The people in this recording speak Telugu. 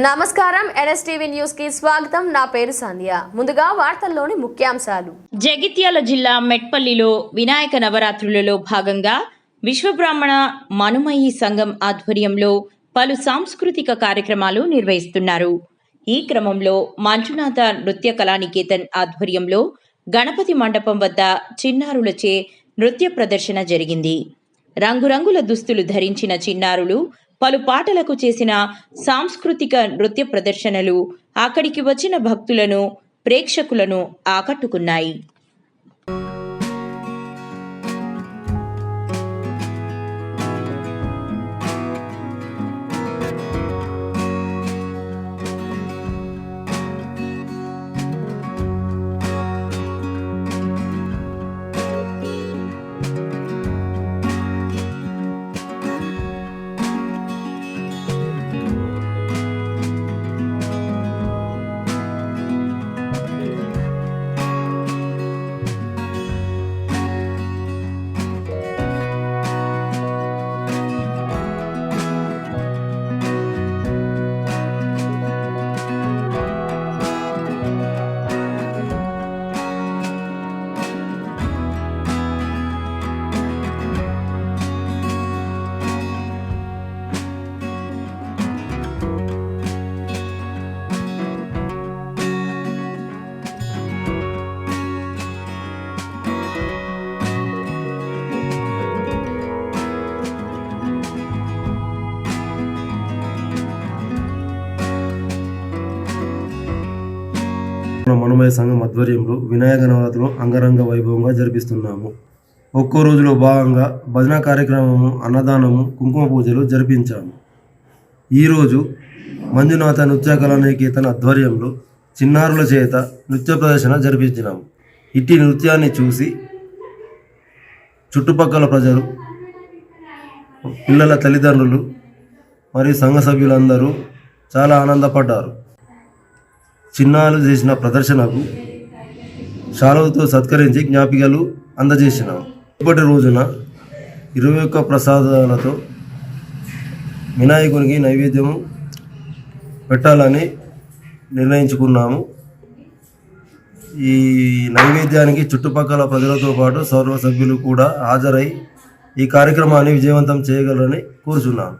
నమస్కారం ఎన్ఎస్టీవీ న్యూస్కి స్వాగతం. నా పేరు సంధ్య. ముందుగా వార్తల్లోని ముఖ్యాంశాలు. జగిత్యాల జిల్లా మెట్పల్లిలో వినాయక నవరాత్రులలో భాగంగా విశ్వబ్రాహ్మణ మనుమయి సంఘం ఆధ్వర్యంలో పలు సాంస్కృతిక కార్యక్రమాలు నిర్వహిస్తున్నారు. ఈ క్రమంలో మంజునాథ నృత్య కళానికేతన్ ఆధ్వర్యంలో గణపతి మండపం వద్ద చిన్నారులచే నృత్య ప్రదర్శన జరిగింది. రంగురంగుల దుస్తులు ధరించిన చిన్నారులు పలు పాటలకు చేసిన సాంస్కృతిక నృత్య ప్రదర్శనలు అక్కడికి వచ్చిన భక్తులను ప్రేక్షకులను ఆకట్టుకున్నాయి. మనమయ సంఘం ఆధ్వర్యంలో వినాయక నవరాత్రులు అంగరంగ వైభవంగా జరిపిస్తున్నాము. ఒక్కో రోజులో భాగంగా భజన కార్యక్రమము అన్నదానము కుంకుమ పూజలు జరిపించాము. ఈరోజు మంజునాథ నృత్య కళానికేతన ఆధ్వర్యంలో చిన్నారుల చేత నృత్య ప్రదర్శన జరిపించినాము. ఇట్టి నృత్యాన్ని చూసి చుట్టుపక్కల ప్రజలు పిల్లల తల్లిదండ్రులు మరియు సంఘ సభ్యులందరూ చాలా ఆనందపడ్డారు. చిన్నాలు చేసిన ప్రదర్శనకు శాలువతో సత్కరించి జ్ఞాపికలు అందజేసినాం. ఇప్పటి రోజున ఇరవై ఒక్క ప్రసాదాలతో వినాయకునికి నైవేద్యము పెట్టాలని నిర్ణయించుకున్నాము. ఈ నైవేద్యానికి చుట్టుపక్కల ప్రజలతో పాటు సర్వ సభ్యులు కూడా హాజరై ఈ కార్యక్రమాన్ని విజయవంతం చేయగలరని కోరుచున్నాను